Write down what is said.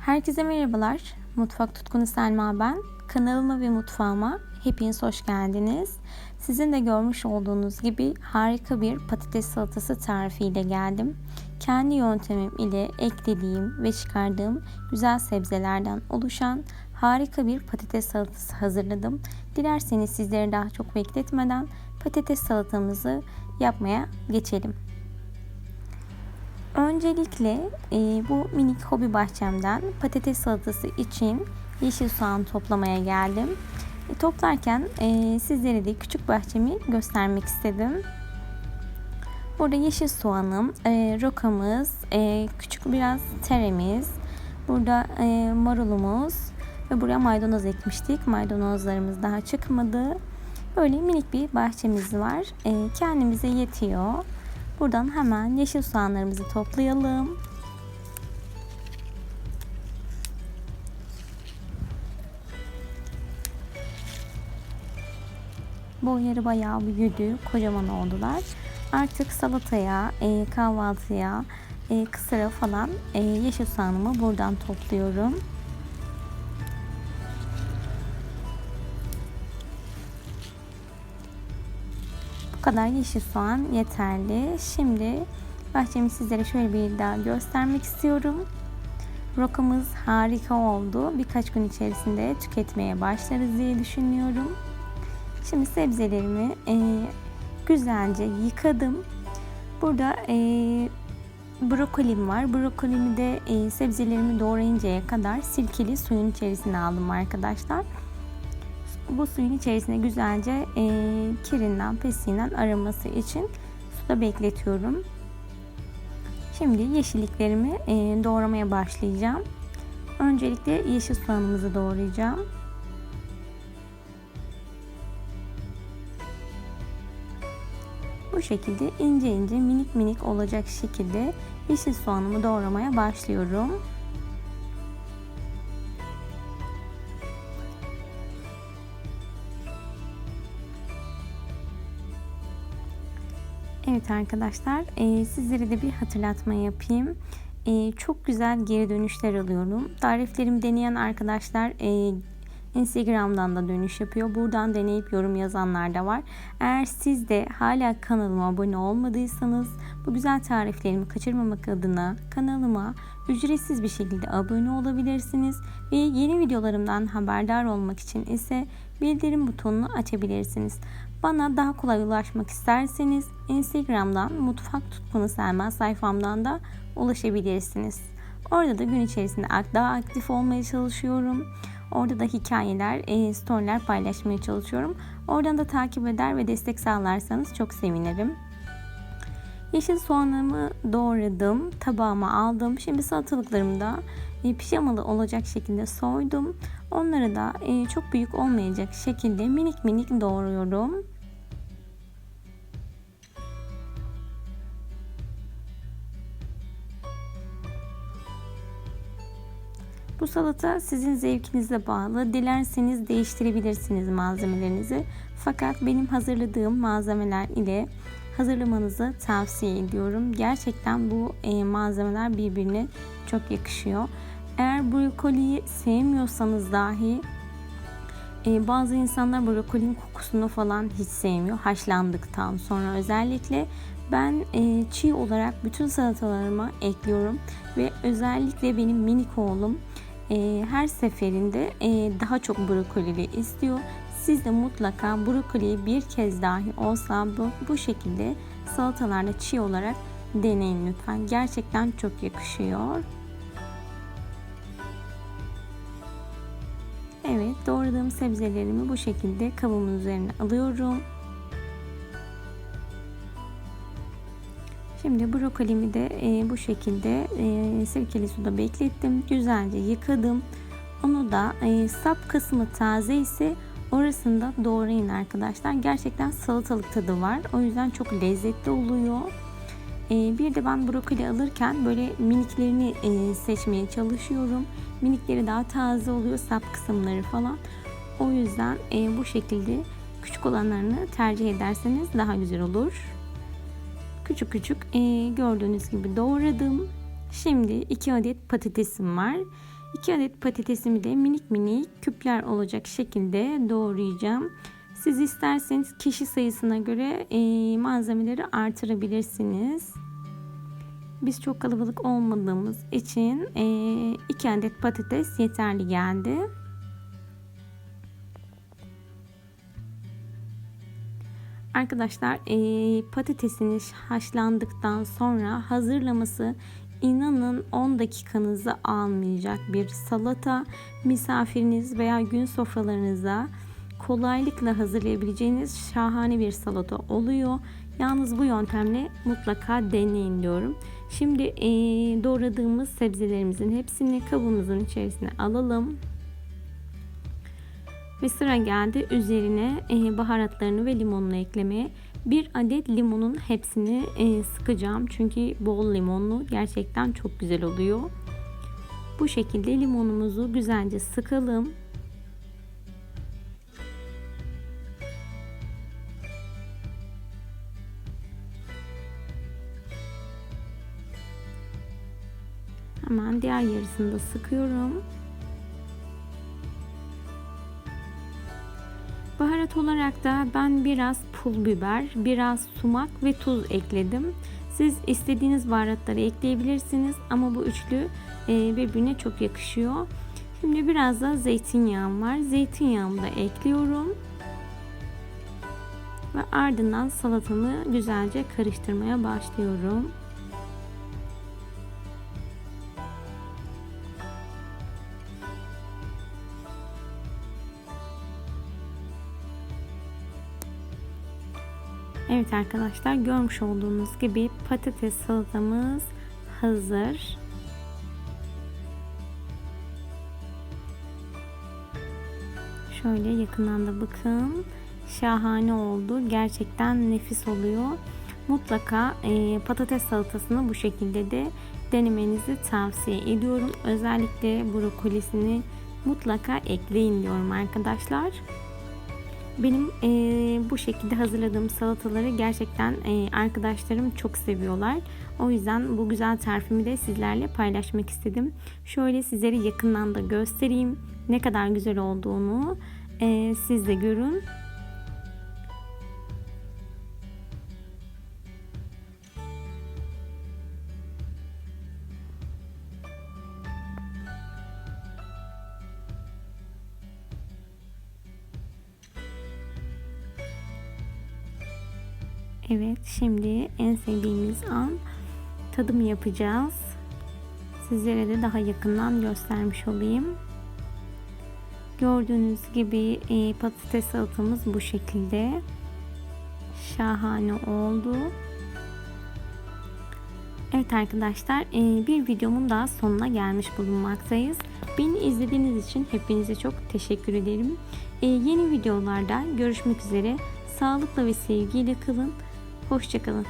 Herkese merhabalar. Mutfak Tutkunu Selma ben. Kanalıma ve mutfağıma hepiniz hoş geldiniz. Sizin de görmüş olduğunuz gibi harika bir patates salatası tarifiyle geldim. Kendi yöntemim ile eklediğim ve çıkardığım güzel sebzelerden oluşan harika bir patates salatası hazırladım. Dilerseniz sizleri daha çok bekletmeden patates salatamızı yapmaya geçelim. Öncelikle e, bu minik hobi bahçemden patates salatası için yeşil soğan toplamaya geldim. E, toplarken e, sizlere de küçük bahçemi göstermek istedim. Burada yeşil soğanım, e, rokamız, e, küçük biraz teremiz, burada e, marulumuz ve buraya maydanoz ekmiştik. Maydanozlarımız daha çıkmadı. Böyle minik bir bahçemiz var. E, kendimize yetiyor. Buradan hemen yeşil soğanlarımızı toplayalım. Boyları bayağı büyüdü, kocaman oldular. Artık salataya, e, kahvaltıya, e, kısıra falan e, yeşil soğanımı buradan topluyorum. Bu kadar yeşil soğan yeterli. Şimdi bahçemi sizlere şöyle bir daha göstermek istiyorum. Rokamız harika oldu. Birkaç gün içerisinde tüketmeye başlarız diye düşünüyorum. Şimdi sebzelerimi e, güzelce yıkadım. Burada e, brokolim var. Brokolimi de e, sebzelerimi doğrayıncaya kadar sirkeli suyun içerisine aldım arkadaşlar. Bu suyun içerisine güzelce e, kirinden, pesinden araması için suda bekletiyorum. Şimdi yeşilliklerimi e, doğramaya başlayacağım. Öncelikle yeşil soğanımızı doğrayacağım. Bu şekilde ince ince minik minik olacak şekilde yeşil soğanımı doğramaya başlıyorum. Evet arkadaşlar e, sizlere de bir hatırlatma yapayım. E, çok güzel geri dönüşler alıyorum. Tariflerimi deneyen arkadaşlar e, Instagram'dan da dönüş yapıyor. Buradan deneyip yorum yazanlar da var. Eğer siz de hala kanalıma abone olmadıysanız bu güzel tariflerimi kaçırmamak adına kanalıma ücretsiz bir şekilde abone olabilirsiniz ve yeni videolarımdan haberdar olmak için ise bildirim butonunu açabilirsiniz. Bana daha kolay ulaşmak isterseniz Instagram'dan Mutfak Tutkunu Selma sayfamdan da ulaşabilirsiniz. Orada da gün içerisinde daha aktif olmaya çalışıyorum. Orada da hikayeler, e, storyler paylaşmaya çalışıyorum. Oradan da takip eder ve destek sağlarsanız çok sevinirim. Yeşil soğanımı doğradım. Tabağıma aldım. Şimdi salatalıklarımı da e, pijamalı olacak şekilde soydum. Onları da e, çok büyük olmayacak şekilde minik minik doğruyorum. Bu salata sizin zevkinize bağlı. Dilerseniz değiştirebilirsiniz malzemelerinizi. Fakat benim hazırladığım malzemeler ile hazırlamanızı tavsiye ediyorum. Gerçekten bu e, malzemeler birbirine çok yakışıyor. Eğer brokoliyi sevmiyorsanız dahi e, bazı insanlar brokolinin kokusunu falan hiç sevmiyor. Haşlandıktan sonra özellikle ben e, çiğ olarak bütün salatalarıma ekliyorum ve özellikle benim minik oğlum e, her seferinde e, daha çok brokolili istiyor. Siz de mutlaka brokoliyi bir kez dahi olsa bu, bu şekilde salatalarda çiğ olarak deneyin lütfen. Gerçekten çok yakışıyor. Evet doğradığım sebzelerimi bu şekilde kabımın üzerine alıyorum. Şimdi brokolimi de e, bu şekilde e, sirkeli suda beklettim. Güzelce yıkadım. Onu da e, sap kısmı taze ise orasında doğrayın arkadaşlar. Gerçekten salatalık tadı var. O yüzden çok lezzetli oluyor. E, bir de ben brokoli alırken böyle miniklerini e, seçmeye çalışıyorum. Minikleri daha taze oluyor sap kısımları falan. O yüzden e, bu şekilde küçük olanlarını tercih ederseniz daha güzel olur küçük küçük e, gördüğünüz gibi doğradım. Şimdi 2 adet patatesim var. 2 adet patatesimi de minik minik küpler olacak şekilde doğrayacağım. Siz isterseniz kişi sayısına göre e, malzemeleri artırabilirsiniz. Biz çok kalabalık olmadığımız için 2 e, adet patates yeterli geldi. Arkadaşlar e, patatesiniz haşlandıktan sonra hazırlaması inanın 10 dakikanızı almayacak bir salata misafiriniz veya gün sofralarınıza kolaylıkla hazırlayabileceğiniz şahane bir salata oluyor. Yalnız bu yöntemle mutlaka deneyin diyorum. Şimdi e, doğradığımız sebzelerimizin hepsini kabımızın içerisine alalım. Ve sıra geldi üzerine e, baharatlarını ve limonunu eklemeye. Bir adet limonun hepsini e, sıkacağım. Çünkü bol limonlu gerçekten çok güzel oluyor. Bu şekilde limonumuzu güzelce sıkalım. Hemen diğer yarısını da sıkıyorum. Baharat olarak da ben biraz pul biber, biraz sumak ve tuz ekledim. Siz istediğiniz baharatları ekleyebilirsiniz ama bu üçlü e, birbirine çok yakışıyor. Şimdi biraz da zeytinyağım var. Zeytinyağımı da ekliyorum. Ve ardından salatamı güzelce karıştırmaya başlıyorum. Evet arkadaşlar görmüş olduğunuz gibi patates salatamız hazır. Şöyle yakından da bakın. Şahane oldu. Gerçekten nefis oluyor. Mutlaka e, patates salatasını bu şekilde de denemenizi tavsiye ediyorum. Özellikle brokolisini mutlaka ekleyin diyorum arkadaşlar. Benim e, bu şekilde hazırladığım salataları gerçekten e, arkadaşlarım çok seviyorlar. O yüzden bu güzel tarifimi de sizlerle paylaşmak istedim. Şöyle sizlere yakından da göstereyim ne kadar güzel olduğunu e, siz de görün. Evet şimdi en sevdiğimiz an tadım yapacağız. Sizlere de daha yakından göstermiş olayım. Gördüğünüz gibi e, patates salatamız bu şekilde. Şahane oldu. Evet arkadaşlar e, bir videomun daha sonuna gelmiş bulunmaktayız. Beni izlediğiniz için hepinize çok teşekkür ederim. E, yeni videolarda görüşmek üzere. Sağlıkla ve sevgiyle kalın. Hoşçakalın.